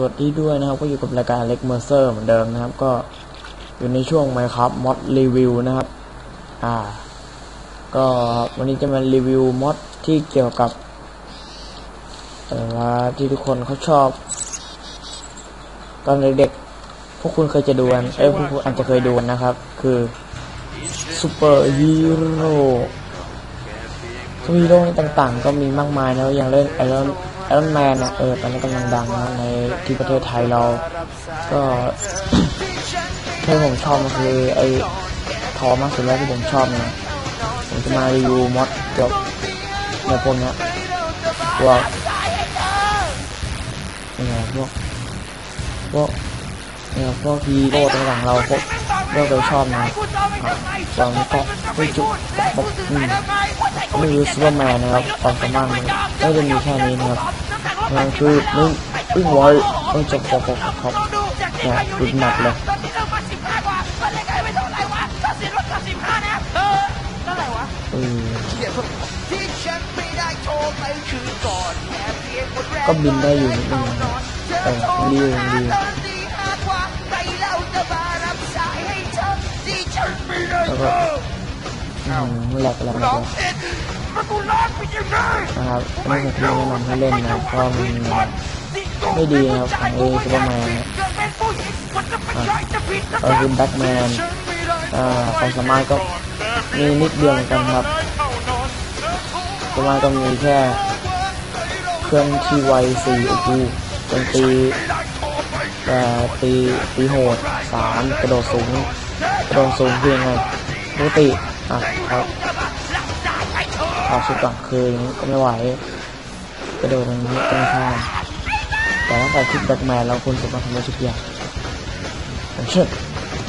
สวัสดีด้วยนะครับ ก็อยู่กับรายการเล็กเมอร์เซอร์เหมือนเดิมนะครับ ก็อยู่ในช่วง Minecraft Mod Review นะครับ อ่า ก็วันนี้จะมารีวิวมอดที่เกี่ยวกับเอ่อที่ทุกคนเขาชอบ ตอนเด็กๆพวกคุณเคยจะดูกันเอ้ยพวกคุณอาจจะเคยดูกันนะครับ คือซูเปอร์ฮีโร่ซูเปอร์ฮีโร่ต่างๆ ก็มีมากมายนะอย่างเล่นไอรอน ไอรอนแมนนะเออตอนนี้กำลังดังนะในที่ประเทศไทยเรา ก็ที่ผมชอบมันคือไอทอมากสุดแล้วที่ผมชอบนะผมจะมารีวิวมอดเกี่ยวกับในพวกนี้พวกเนี่ยพวกพวกเนี่ยพวกฮีโร่ต่างๆเราพวกเราเคยชอบนะตอนนี้ก็ไม่จุกแบบอืม ไม่รู้ซูเปอร์แมนนะครับความสามารถไม่ได้จะมีแค่นี้นะครับนั่นคือมึงอึ้งไว้ต้องจบจบครับเนี่ยดุดหนักเลยก็บินได้อยู่นิดนึงเออดีดีแล้วก็หลับหลับหลับ นะครับอันนี้ผมแนะนำให้เล่นนะเพราะมันไม่ดีนะครับของเอซูเปอร์แมนเนี่ยเกิดเป็นผู้หญิงมันจะไม่ใช่จะผิดนะก็คือแบ็กแมนอ่าความสามารถก็มีนิดเดียวกันครับสามารถก็มีแค่เคลื่อนที่ไวสี่โอ้โหโจมตีแต่ตีตีโหดสามกระโดดสูงกระโดดสูงเพียงไงปกติอะครับ เอาชุดก่อนคืออย่างนี้ก็ไม่ไหวกระโดดอย่างนี้ก็ไม่ข้ามแต่ถ้าใส่ชุดแบ็คแมนแล้วคุณสามารถทำได้ทุกอย่างอย่างเช่น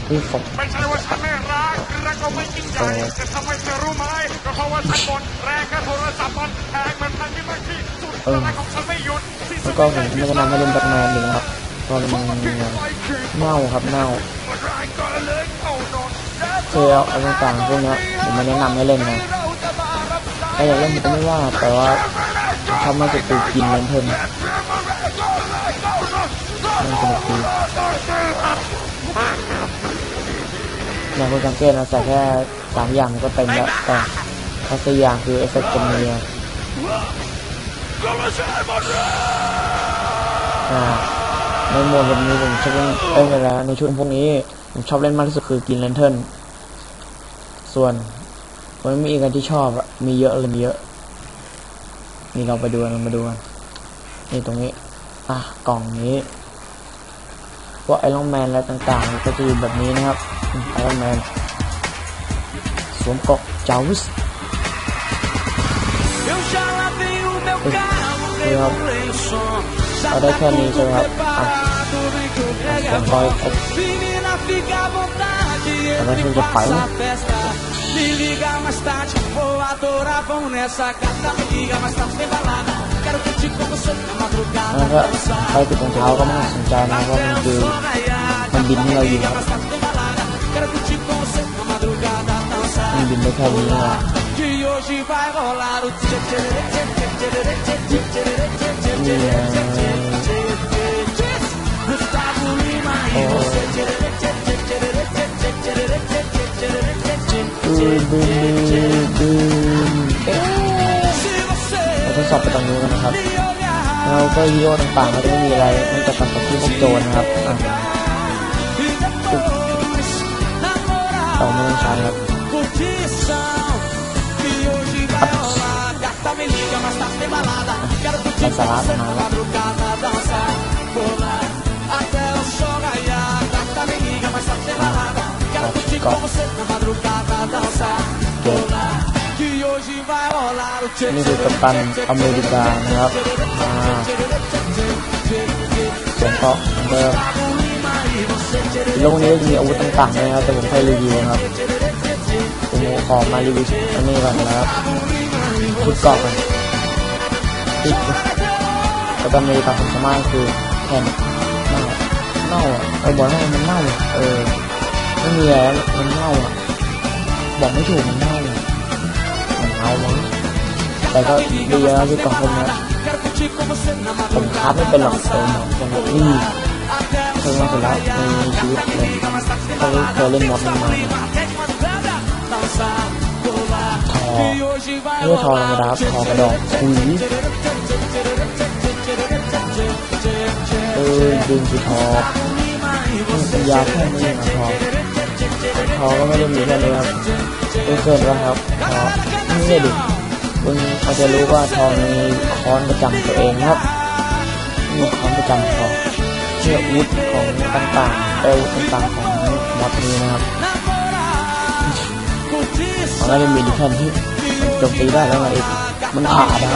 ที่ฝกไม่ใช่ว่าฉันไม่รักรักก็ไม่จริงใจจะทำให้เธอรู้ไหมก็เพราะว่าฉันหมดแรงแค่โทรศัพท์มันแพงมันพันที่มันที่สุดแต่รักของฉันไม่หยุดที่สุแล้ดวก็ผมไม่แนะนำให้เล่นแบ็คแมนเลยนะครับเพราะมันเน่าครับเน่าแรงก็เลยเข้านอนเทลอะไรต่างๆพวกเนี้ยผมไม่แนะนำให้เล่นนะ ถ้าอยากเล่นผมก็ไม่ว่า แต่ว่าชอบมากจะตูกินเลนเทิร์นมันสนุกดีเนี่ยคุณสังเกตนะใส่แค่สามอย่างก็เต็มแล้วแต่ถ้าสี่อย่างคือเอฟเฟกต์จะมีอะอ่าในหมวดแบบนี้ผมชอบเล่นเอ้ยไปแล้วในชุดพวกนี้ ผมชอบเล่นมากที่สุดคือกินเลนเทิร์นส่วน มันมีอีกอันที่ชอบอะมีเยอะเลยมีเยอะ นี่เราไปดูกันเรามาดูกันนี่ตรงนี้ อะกล่องนี้พวกไอรอนแมนอะไรต่างๆ ก็จะอยู่แบบนี้นะครับไอรอนแมนสวมเกราะจาวิส Eu já lavei o meu carro, dei um lençol. Já Olha tá aqui a minha, tudo já- preparado, vem que o reggae é Então bom. vai- Menina, fica à vontade, Agora a entre gente e já faça faz, a festa. Me liga mais tarde, vou adorar bom nessa carta. Me liga mais tarde, tem balada. Quero curtir com você na madrugada. dançar. kalau di Pontianak kamu langsung cara kamu membimbing lagi. Membimbing kamu lah. Que hoje vai rolar o tchê tchê tchê tchê tchê tchê tchê tchê tchê tchê tchê Gustavo Lima e você ทดสอบประจำรู้กันนะครับ เราก็ฮีโร่ต่างๆเราจะไม่มีอะไรมันจะตัดกับที่พวกโจรนะครับต่อมาต้องใช้ครับมันสาระประมาณว่าก็ Dançar, bolar, Que hoje vai rolar o tchê นี่คือกัปตันอเมริกานะครับอ่าสวมเกราะเดิมโลกนี้มีอาวุธต่างๆนะครับ แต่ผมแค่รีวิวนะครับผมขอมารีวิวอันนี้ก่อนนะครับชุดเกราะกันชุดกัปตันอเมริกาผมสามารถคือแผ่นเน่าเน่าอะเออบอกว่ามันเน่าเออไม่มีแล้วมันเน่าอะ บอกไม่ถูกมันเน่ามันเน่ามั้งแต่ก็ดีแล้วที่กองพวกนี้ผมคราไม่เป็นหรอกเออจังหวะนี่เคยมาเสร็จแล้วในชีวิตเลยเขาเคยเล่นมอสมาทอ E hoje vai ไม่ใช่ทอธรรมดาทอกระดอกคุยเออดึงคือทอมันยาแค่นี้นะทอทอก็ไม่ได้มีแค่นี้ครับ เออเกินแล้วครับทอนี่เลยดิคุณเขาจะรู้ว่าทองมีค้อนประจำตัวเองครับมีค้อนประจำทอเชื่ออาวุธของต่างๆเออต่างๆของมอสนี้นะครับมันก็จะมีดิแทนที่โจมตีได้แล้วไงอีกมันผ่าได้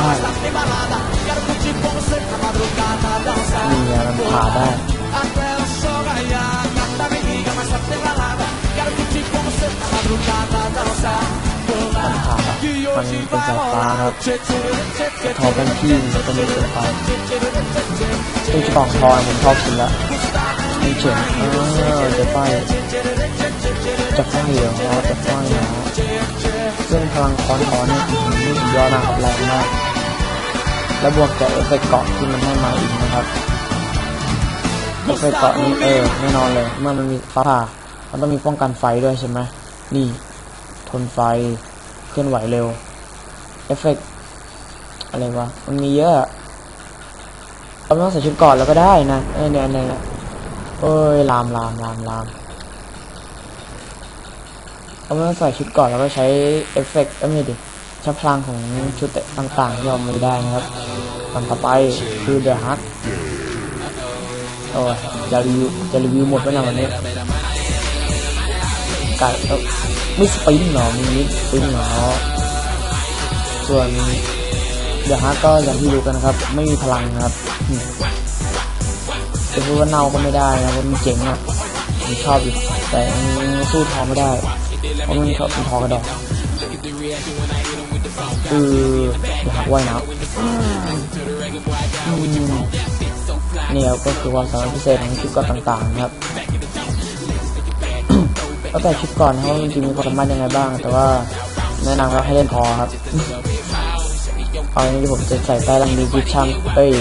นี่ไงมันผ่าได้ มัน pular. ผ่ามันเป็นสายฟ้าครับทอเป็นที่มันก็มีสายฟ้าตู้กล่องทอยผมชอบกินละมีเฉียงเออจะไฟจะไฟเหรอจะไฟเหรอซึ่งพลังคอนทอนี่อื้อหือสุดยอดมากครับแรงมากแล้วบวกกับเอฟเฟกต์เกาะที่มันให้มาอีกนะครับเอฟเฟกต์เกาะนี่เออแน่นอนเลยเมื่อมันมีฟ้าผ่ามันต้องมีป้องกันไฟด้วยใช่ไหม นี่ ทนไฟ เคลื่อนไหวเร็ว เอฟเฟกต์อะไรวะ มันมีเยอะเราไม่ต้องใส่ชุดก่อนแล้วก็ได้นะเออเนี่ยเนี่ยเอ้ย ลามลามลามลามเราไม่ต้องใส่ชุดก่อนแล้วก็ใช้เอฟเฟกต์เอ้ยไม่ดิใช้พลังของชุดต่างๆที่เราไม่ได้นะครับตอนต่อไปคือเดอะฮักโอ้ยจะรีวิวจะรีวิวหมดไปแล้ววันนี้ ก่เอ้าไม่สปรินเหรอมีมิดสปรินเหรอส่วนเดอะฮักก็อย่างที่รู้กันนะครับ ไม่มีพลังครับจะพูดว่าเน่าก็ไม่ได้นะเพราะมันเจ๋งอะผมชอบอยู่แต่สู้ทอไม่ได้เพราะมันชอบเป็นทอกระดอกคือเดอะฮักว่ายน้ำอืมเนี่ยก็คือความสามารถพิเศษของชุดกราต่างๆครับ แล้วแต่ชุดก่อนนะครับว่าจริงๆมีความสามารถยังไงบ้าง แต่ว่าแนะนำว่าให้เล่นพอครับเอาอย่างนี้ผมจะใส่ใต้ลังดิจิชั่นเอ้ย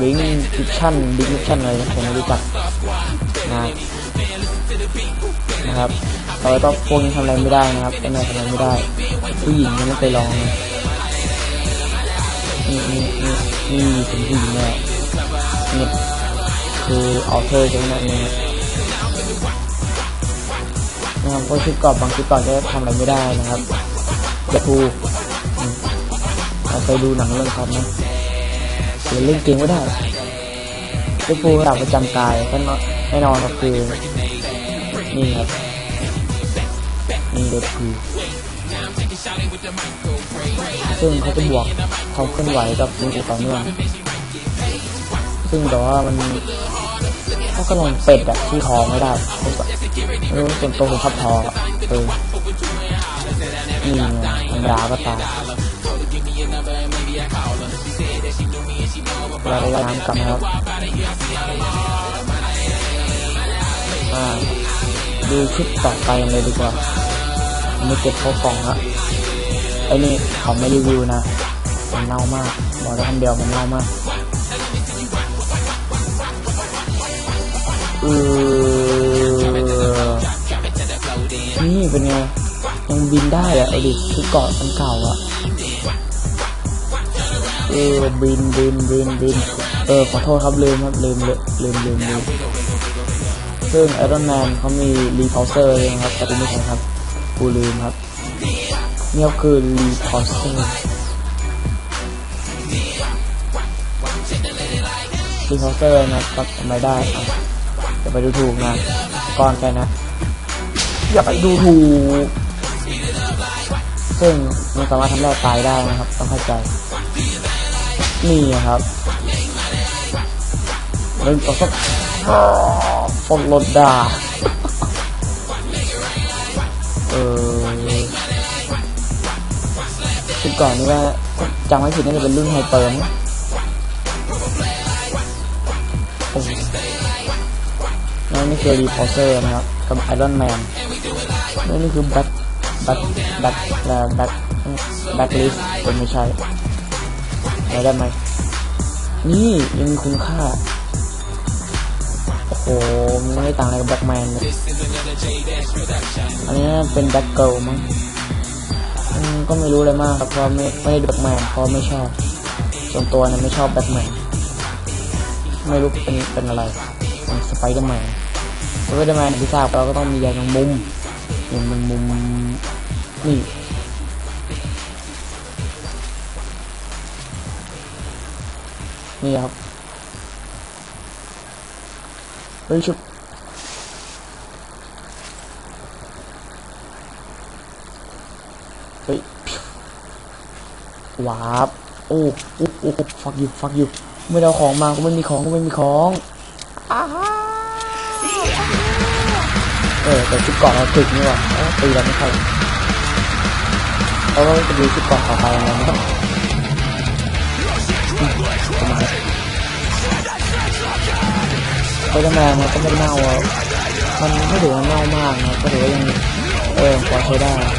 ลิงดิชั่นดิจิชั่นอะไรผมไม่รู้จักนะนะครับเราต้องพวกนี้ทำอะไรไม่ได้นะครับไอ้แม่ทำอะไรไม่ได้ ผู้หญิงยังไม่เคยลองนี่นี่นี่นี่เป็นผู้หญิงเนี่ยนี่คือออเทอร์ใช่ไหมเนี่ย นะครับเพราะชุดกรอบบางชุดกรอบจะทำอะไรไม่ได้นะครับจะทูอืมเราเคยดูหนังเรื่องครับนะหรือเล่นเกมก็ได้เดฟูระดับประจำกายก็แน่นอนก็คือนี่ครับนี่เดฟูซึ่งเขาจะบวกความเคลื่อนไหวกับสิ่งต่อเนื่องซึ่งแต่ว่ามันเขาก็ลงเป็ดอะที่คอไม่ได้เขา รู้ส่วนตัวผมชอบทอเออนี่ธรรมดาก็ตายเราไปน้ำกันครับอ่าดูชุดต่อไปเลยดีกว่าไม่เก็บเข้ากล่องละไอ้นี่เขาไม่รีวิวนะมันเน่ามากบอกได้คำเดียวมันเน่ามากเออ นี่เป็นไง ยังบินได้อะเอาดิคือเกาะอันเก่าอะเออบินบินบินบินเออขอโทษครับลืมครับลืมเลยลืมลืมลืมซึ่งไอรอนแมนเขามีรีพอเซอร์เลยนะครับแต่กูไม่ใช่ครับกูลืมครับนี่ก็คือรีพอเซอร์รีพอเซอร์นะครับทำไมได้อะจะไปดูถูกนะก่อนไปนะ อย่าไปดูถูกซึ่งมันสามารถทำแร่ตายได้นะครับ ต้องเข้าใจ นี่ครับเล่นต่อสักฟอนรถดาเออชุดก่อนนี่ว่าจำไม่ผิดน่าจะเป็นรุ่นไฮเปอร์มั้งโอ้แล้วนี่คือรีพอร์เซอร์นะครับ กับไอรอนแมน แล้วนี่คือแบ็คแบ็คแบ็คแบ็คแบ็คลิสต์เป็นไม่ใช่ได้ไหมนี่ยังมีคุณค่าโอ้โหมันไม่ต่างอะไรกับแบ็กแมนเลยอันนี้เป็นแบ็กเกิลมั้งก็ไม่รู้เลยมากครับเพราะไม่ไม่ได้ดูแบ็กแมนเพราะไม่ชอบ ส่วนตัวเนี่ยไม่ชอบแบ็กแมน ไม่รู้เป็นเป็นอะไร สไปเดอร์แมน สไปเดอร์แมนที่ทราบเราก็ต้องมีใยแมงมุม อย่างแมงมุมนี่นี่ครับเฮ้ยชุบเฮ้ยว้าบโอ้โอ้โอ้ฟักอยู่ฟักอยู่ไม่ได้เอาของมาก็ไม่มีของก็ไม่มีของอ้า เออแต่ชุดเกาะเราถึกนี่หว่าตีเราไม่เข้าเราต้องไปดูชุดเกาะต่อไปยังไงนะครับอืมประมาณนั้นไปทำไมมันก็ไม่เน่าอะมันไม่ถือว่าเน่ามากนะก็ถือว่ายังเออพอใช้ได้นะ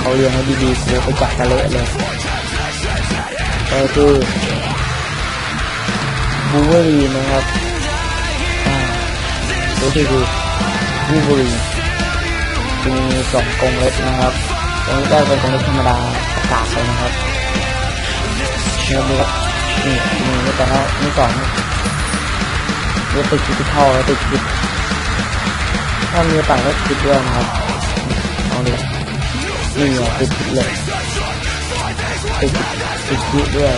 เขาเรียงให้ดีๆกูไปจับกระเลเลยก็คือบูเวอรีนะครับ ตัวที่คือบูเวอรีมีสองกรงเล็กนะครับตรงนี้ก็เป็นกรงเล็กธรรมดาประกาศเลยนะครับนี่ดูครับนี่นี่นี่แต่ว่านี่สองเว็บติดดิจิทัลแล้วติดคิดถ้ามีต่างก็คิดด้วยนะครับเอาเลยนี่ไงติดคิดเลยติดติดคิดด้วย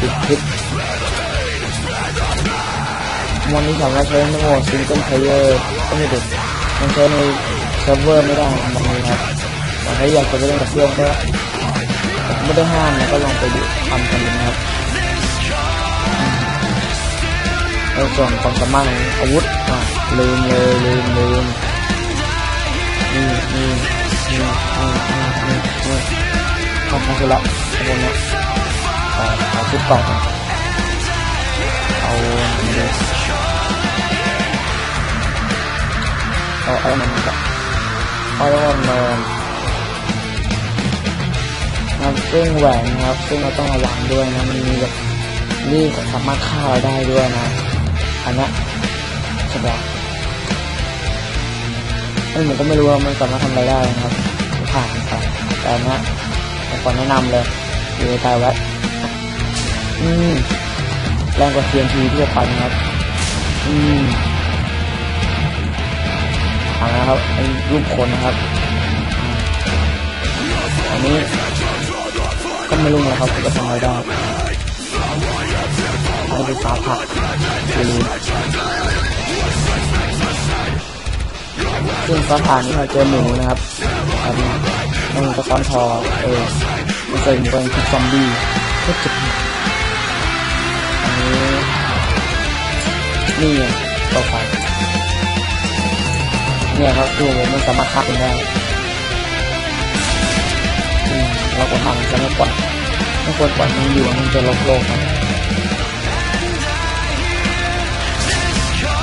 ติดคิด มันนี้สามารถใช้ในโหมดซิงเกิลเพลเยอร์ก็ไม่ดึกมันใช้ในเซิร์ฟเวอร์ไม่ได้มันนี้ครับแต่ถ้าอยากจะไปเล่นกับเพื่อนก็ไม่ได้ห้ามนะก็ลองไปดูทำกันดูนะครับในส่วนความสามารถอาวุธอะลืมเลยลืมลืมนี่นี่นี่นี่นี่นี่นี่เข้ามาคือละพวกเนี้เอาเอาชุดกล่องก่อนเอาอันนี้เลยเอาไอ้มันก่อนเอาไอ้มันมานะครับซึ่งแหวนนะครับ ซึ่งเราต้องระวังด้วยนะมันมีแบบนี่สามารถฆ่าเราได้ด้วยนะอันนี้ยใช่ปะเอ้ผมก็ไม่รู้ว่ามันสามารถทำอะไรได้นะครับผ่านไปแต่อันเนี้ยผมขอแนะนำเลยอยู่ในตายแวะอืมแรงกว่า TNT ทั่วไปนครับ อืม เอันนะครับไอ้รูปคนนะครับ อันนี้ก็ไม่รู้นะครับจะทำอะไรได้ให้ดูฟ้าผ่าดูนี่ซึ่งฟ้าผ่านี่เราเจอหมูนะครับอันนี้มันก็ซ้อนทอเออมันเป็นเป็นพิษซอมบี้ก็เจ็บอันนี้นี่ต่อไป เนี่ยครับคือผมมันสามารถฆ่าคนได้เราก็ทำจะไม่ปล่อยไม่ควรปล่อยมันอยู่มันจะลบโลกครับ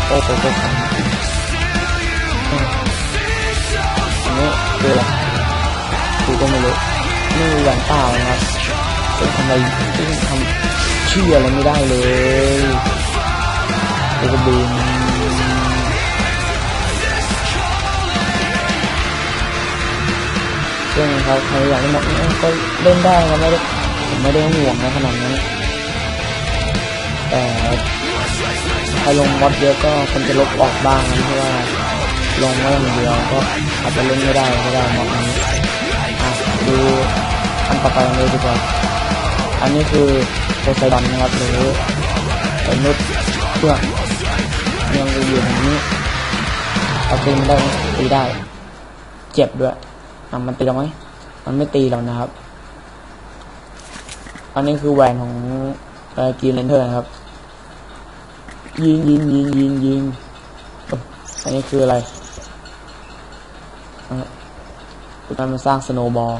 โอ้โหโอ้โหอันนี้คืออะไรคือก็ไม่รู้นี่แหวนเปล่านะครับเป็นทำอะไรที่ทำเชื่ออะไรไม่ได้เลยดูกระบิน ซึ่งครับใครอยากได้หมดก็เล่นได้ครับไม่ได้ผมไม่ได้ห่วงนะขนาดนั้นแต่ถ้าลงมอดเยอะก็คนจะลบออกบ้างนะเพราะว่าลงไว้อย่งเดียวก็อาจจะเล่นไม่ได้ก็ได้มอดนี้อะดูอันต่อไปเลยดีกว่าอันนี้คือโพไซดอนนะครับหรือไอ้นุษเพื่อยังอยู่อย่างนี้เอาตีไม่ได้ตีได้ เจ็บด้วย อะมันตีเราไหมมันไม่ตีเรานะครับ อันนี้คือแหวนของเอ่อกีเลนเทอร์นะครับ ยิงยิงยิงยิงยิงอันนี้คืออะไรอะการมาสร้างสโนบอล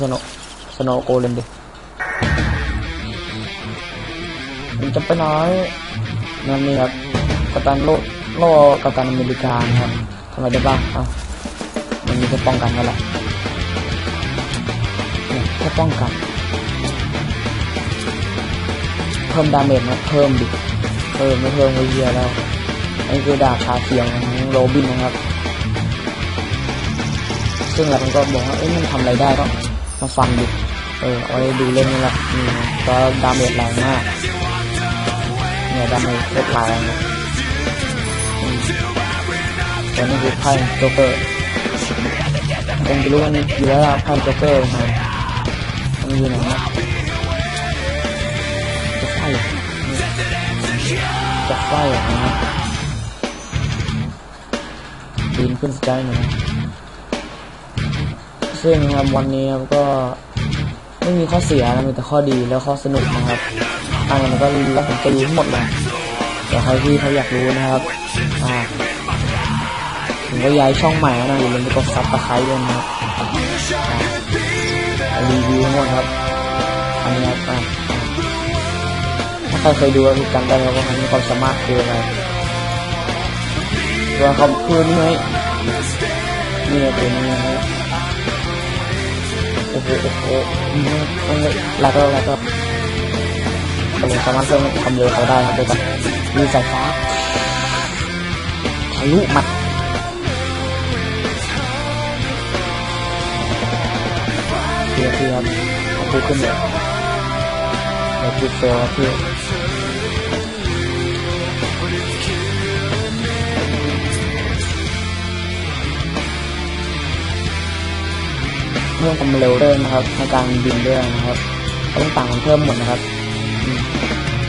สโนสโนโกเลมดิมันจะไปน้อยนั่นนี่ครับกัปตันโลโลกัปตันอเมริกานะครับทำไมได้บ้างเอ้า มันมีแค่ป้องกันนั่นแหละเนี่ยแค่ป้องกัน เพิ่มดาเมจนะเพิ่มดิเพิ่มไม่เพิ่มก็เยียแล้วอันนี้คือดาบชาเทียงของโรบินนะครับ ซึ่งหลายคนก็บอกว่าเอ้ยมันทำอะไรได้ก็มาฟันดิเออเอาไว้ดูเล่นนี่แหละนี่ก็ดาเมจแรงมากเนี่ยดาเมจโคตรแรงนะอืมตัวนี้คือไพ่โจเกอร์ คงจะรู้ว่านี่อยู่แล้วล่ะไพ่โจ๊กเกอร์นะมันอยู่ไหนนะจะไฟจะไฟอะนะปีนขึ้นสกายหน่อยนะซึ่งนะครับวันนี้ครับก็ไม่มีข้อเสียนะมีแต่ข้อดีแล้วข้อสนุกนะครับอ่ามันก็แล้วผมจะรู้ทั้งหมดเลยเดี๋ยวใครที่เขาอยากรู้นะครับอ่า ผมก็ย้ายช่องใหม่แล้วนะอย่าลืมไปกดซับสไครต์ด้วยนะรีวิวทั้งหมดครับอันนี้ครับอ่าอ่าถ้าใครเคยดูก็จำได้ครับว่ามันมีความสามารถคืออะไรตัวเขาคือนี่ไงนี่ตัวนี้นะครับโอ้โหโอ้โหมันแล้วก็แล้วก็เราสามารถเพิ่มความเร็วเขาได้ครับโดยการมีสายฟ้าทะลุมัด ทียพี่ครับเอาพูดขึ้นเลยเดี๋ยวพูดเฟลครับพี่เพิ่มความเร็วด้วยนะครับในการบินด้วยนะครับต้องต่างเพิ่มหมดนะครับอืม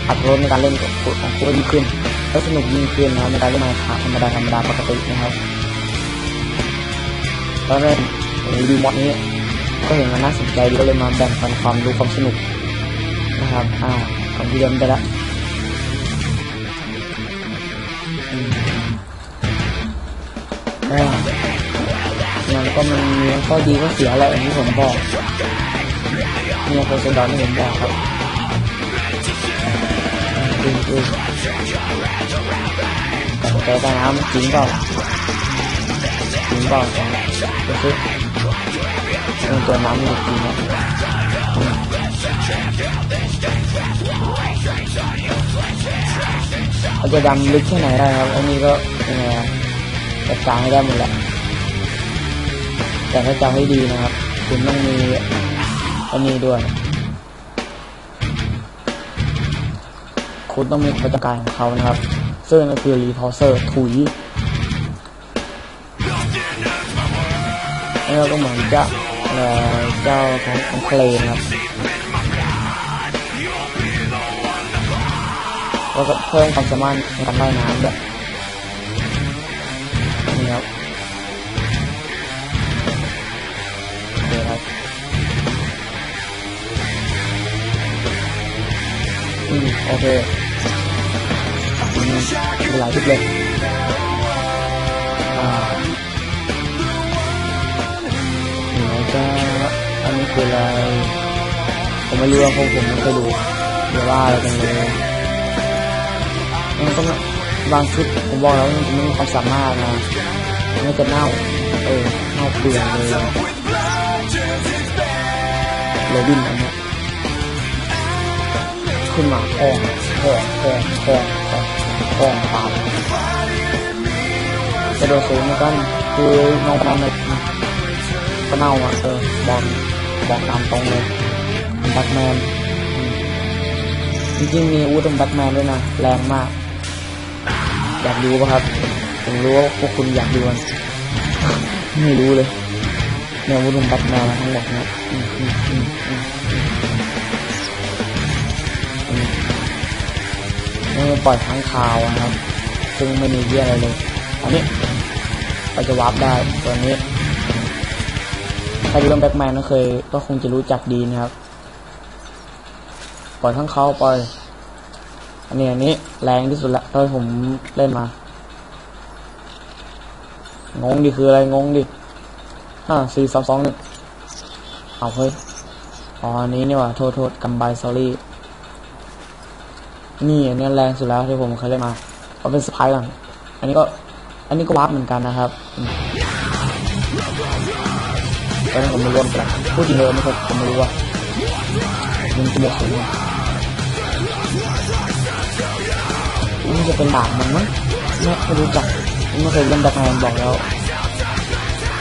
อัตรถรสในการเล่นของคุณของคุณยิ่งขึ้นและสนุกยิ่งขึ้นนะครับในการเล่นมค์ครับธรรมดาธรรมดาปกตินะครับแล้วในรีวิวมอดนี้ ก็เห็นมันน่าสนใจก็เลยมาแบ่งปันความรู้ความสนุกนะครับ อ่าของที่เดิมไปละอืมอ่ามันก็มันมีทั้งข้อดีข้อเสียแหละอย่างที่ผมบอกเนี่ยโพสต์ดอนที่ผมบอกครับอืมอืมแต่ต่แต่น้ำจริงเปล่าจริงเปล่าดูสิเออตัวน้ำมันจริงนะเขาจะดำลึกแค่ไหนได้ครับ อันนี้ก็ยังไงอะจัดการให้ได้หมดแหละ แต่ถ้าจำให้ดีนะครับ คุณต้องมีอันนี้ด้วยคุณต้องมีประจการของเขานะครับ ซึ่งก็คือรีทอเซอร์ถุย แล้วก็เหมือนเจ้าเอ่อเจ้าของของเพลงครั เหนือจะอันนี้คืออะไรผมไม่รู้ว่าพวกผมไม่เคยดูเดี๋ยวว่าอะไรกันเลยมันก็บางชุดผมบอกแล้วมันไม่มีความสามารถนะมันจะเน่าเออเน่าเปลือยเลยโรบินอันเนี้ยขึ้นมาพองพองพองพองพองพองตามกระโดดสูงเหมือนกันคือน้องทำเลย ก็เน่าอะเออบอลบอกตามตรงเลยแบ็คแมนจริงๆมีอาวุธเป็นแบ็คแมนด้วยนะแรงมาก อยากดูป่ะครับผมรู้ว่าพวกคุณอยากดูกันไม่รู้เลยแนววุ้นแบทแมนทั้งหมดนะอืมอืมอืมอืมอืมนี่ปล่อยค้งคาวนะครับ ซึ่งไม่มีเยี่ยอะไรเลย อันนี้เราจะวาร์ปได้ตัวนี้ ใครดูเรื่องแบ็กแมนก็เคย ก็คงจะรู้จักดีนะครับ ปล่อยข้างเขาปล่อย อันนี้อันนี้แรงที่สุดละตอนที่ผมเล่นมา งงดิคืออะไรงงดิห้าสี่สองสองหนึ่งเอาเฮ้ยอ๋ออันนี้นี่ว่าโทษโทษกัมไบซอรี่นี่อันนี้แรงสุดแล้วที่ผมเคยเล่นมาเอาเป็นสไปร์ก่อน อันนี้ก็ อันนี้ก็วาร์ปเหมือนกันนะครับ ตอนนี้ผมไม่รู้กันพูดจริงเลยไม่เคยผมไม่รู้ว่ามันจะบอกผมว่าจะเป็นดาบมันมั้งไม่ไม่รู้จักไม่เคยเล่นดักแมนบอกแล้ว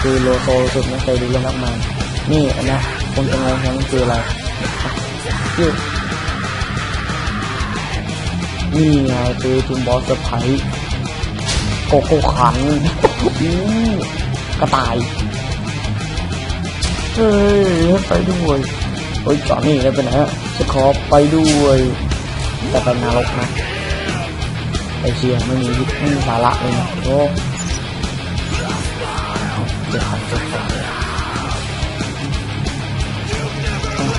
คือโลโซสุดไม่เคยดูเล่นดักแมนนี่นะคนจะงงว่ามันคืออะไรชื่อนี่ไงคือทีมบอสเซอร์ไพรส์โกโก้ขันกระต่าย เฮ้ยไปด้วยเฮ้ยจอนี่ได้ไปไหนอะจะขอไปด้วยแต่เป็นนรกนะไอเชียไม่มีไม่มีสาระเลยนะโอ้เจ็บขันเจ็บขัน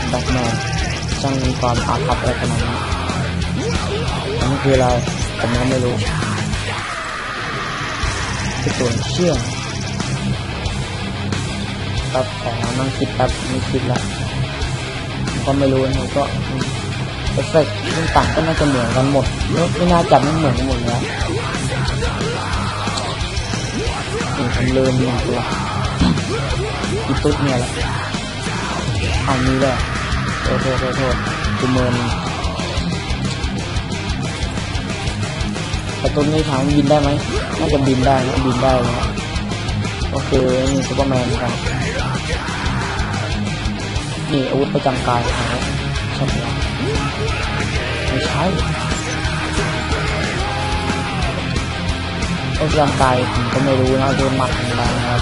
แบทแมนช่างมีความอาภัพอะไรขนาดนี้อันนี้คืออะไรผมยังไม่รู้คือตัวเชื่อ แป๊บขอนั่งคิดแป๊บไม่คิดละก็ไม่รู้นะก็เอฟเฟกต์ต่างก็น่าจะเหมือนกันหมดไม่ไม่น่าจับไม่เหมือนกันหมดแล้วนี่ผมลืมหนึ่งตัวอีตุ๊ดเนี่ยแหละเอานี้เลยโทษโทษโทษโทษกูเมินแต่ตัวนี้ถามว่าบินได้ไหมน่าจะบินได้นะบินได้เลยนะก็คือนี่ซูเปอร์แมนครับ นี่อาวุธประจำกายเขาใช่ไหมไม่ใช่อาวุธประจำกายผมก็ไม่รู้นะดูหมัดธรรนะครับ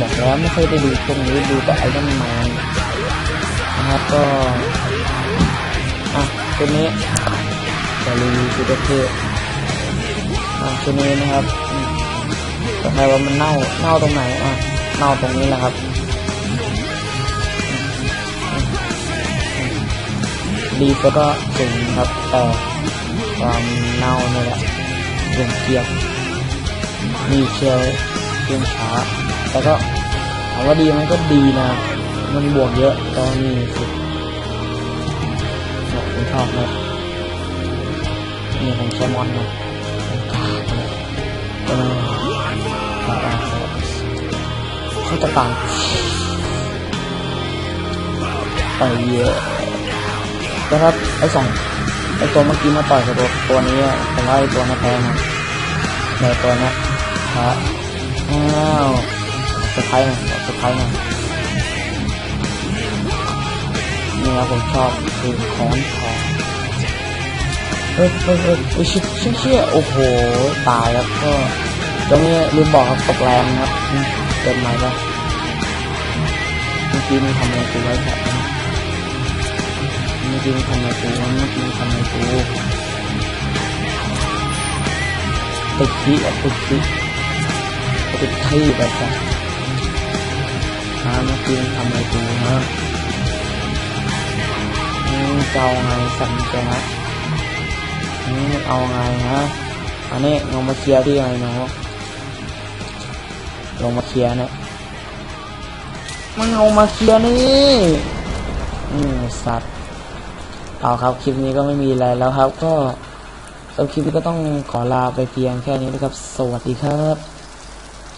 บอกแล้วไม่เคยได้ดูพวกนี้ดูแต่ไอรอนแมนนะครับก็อะตัวนี้จะรีวิวชุดเท่อะตัวนี้นะครับแต่ใครว่ามันเน่าเน่าตรงไหนอะเน่าตรงนี้แหละครับ ดีก็ก็เจ๋งครับแต่ความเน่าเนี่ยแหละยังเทียบมีเชียวเพียงช้าแต่ก็ถามว่าดีไหมก็ดีนะ มันบวกเยอะตอนนี้สุดผมชอบนะนี่ผมใช้มอนนะเออเขาจะต่างไปเยอะ นะครับไอ้สองไอ้ตัวเมื่อกี้มาต่อยกับตัวตัวนี้ผมว่าไอ้ตัวนี้แพ้นะในตัวนี้ยครับอ้าวสะพายหน่อยสะพายหน่อยนี่ครับผมชอบคือค้อนทองเฮ้ยเฮ้ยเฮ้ยชี่ยเชี่ยเชี่ยโอ้โหตายครับก็ตรงนี้ลืมบอกครับตกแรงครับเกินไหมปะเมื่อกี้มีทำอะไรกูไว้ครับ ไม่จริงทำไมกูไม่จริงทำไมกูติดที่อะติดที่ติดที่แบบนั้นฮะไม่จริงทำไมกูฮะอืมจะเอาไงสั่งจะฮะอืมเอาไงฮะอันนี้ลงมาเคลียร์ที่ไงเนาะลงมาเคลียร์นะมันลงมาเคลียร์นี่อืมสัตว์ เอาครับ คลิปนี้ก็ไม่มีอะไรแล้วครับ ก็สำหรับคลิปนี้ก็ต้องขอลาไปเพียงแค่นี้นะครับ สวัสดีครับ